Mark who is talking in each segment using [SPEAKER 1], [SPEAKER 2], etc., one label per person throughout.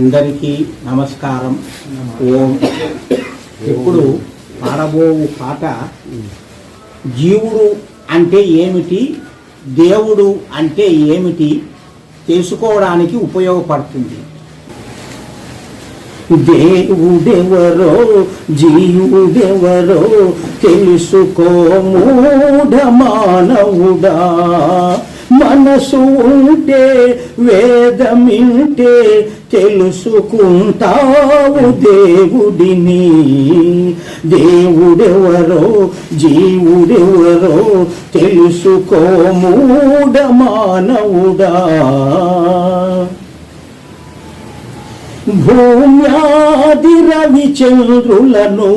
[SPEAKER 1] అందరికీ నమస్కారం. ఓం. ఇప్పుడు పాడబోవు పాట జీవుడు అంటే ఏమిటి? దేవుడు అంటే ఏమిటి? తెలుసుకోవడానికి ఉపయోగపడుతుంది. దేవుడెవరో జీవుడెవరో తెలుసుకో మూఢ మానవుడా. మనసు ఉంటే వేదమింటే తెలుసుకుంటావు దేవుడిని. దేవుడెవరో జీవుడెవరో తెలుసుకో మూడ మానవుడా భూమ్యాది రవిచంద్రులను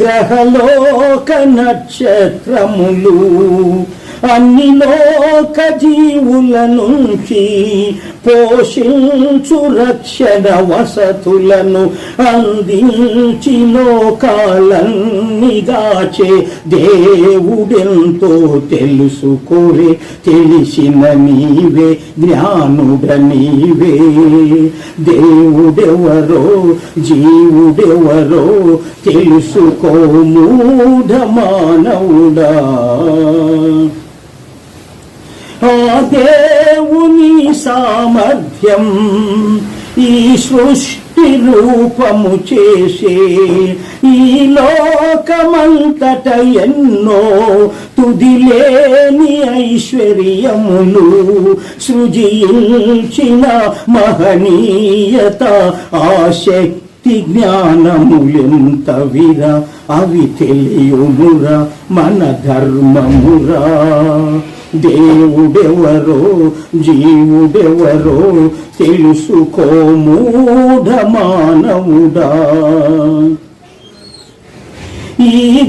[SPEAKER 1] గ్రహలోక నక్షత్రములు అన్ని లోక జీవుల నుంచి పోషించు రక్షణ వసతులను అందించి లోకాలన్నీ దాచే దేవుడెంతో తెలుసుకోరే తెలిసిన నీవే జ్ఞానుడ నీవే. దేవుడెవరో జీవుడెవరో తెలుసుకో మూఢ మానవుడా. దేవుని సామర్థ్యం ఈ సృష్టి రూపము చేసే ఈ లోకమంతట ఎన్నో తుదిలేని ఐశ్వర్యములు సృజించిన మహనీయత ఆశక్తి భక్తి జ్ఞానములెంత విర అవి తెలియుమురా మన ధర్మమురా. దేవుడెవరో జీవుడెవరో తెలుసుకో మూఢ మానవుడా ఈ